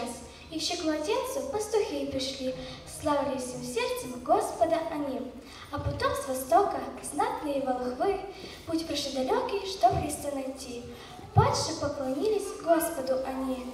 час, еще к младенцу пастухи пришли, славили всем сердцем Господа они. А потом с востока знатные волхвы, путь прошли далекий, что Христа найти. Падше поклонились Господу они.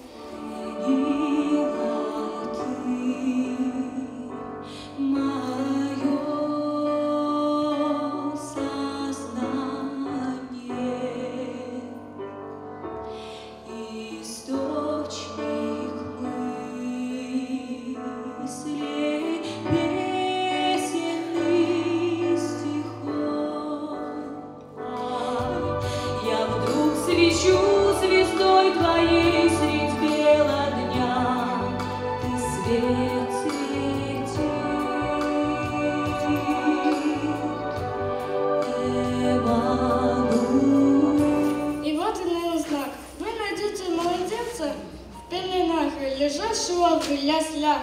пошел в.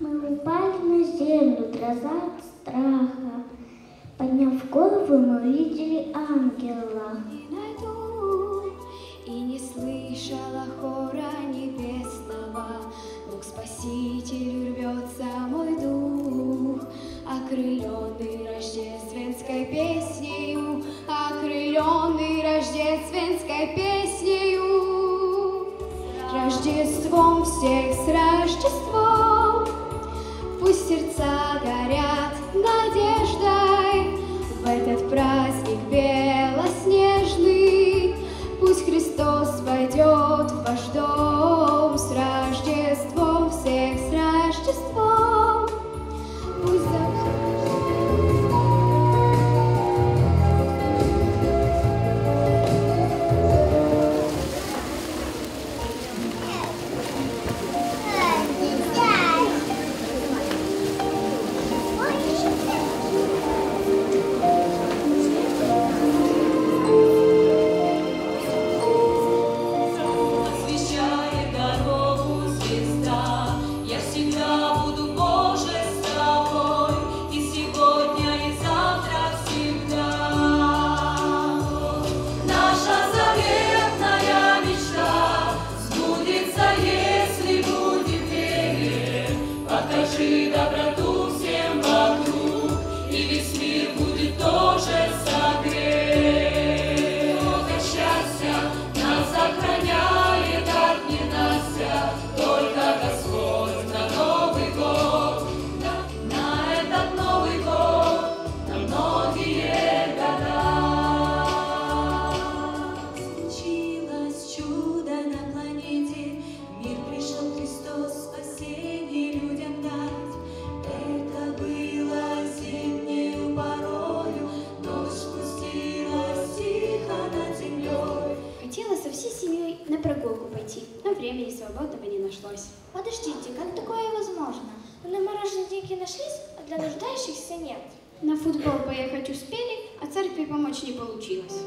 Мы упали на землю, дроза от страха. Подняв голову, мы увидели ангела. И не слышала хора небесного, Но к Спасителю рвется мой дух, Окрыленный рождественской песнею, Окрыленный рождественской песнею. Рождеством всех с Рождеством, пусть сердца перенашлось. Подождите, как такое возможно? Ну, на мороженники нашлись, а для нуждающихся нет. На футбол поехать успели, а церкви помочь не получилось.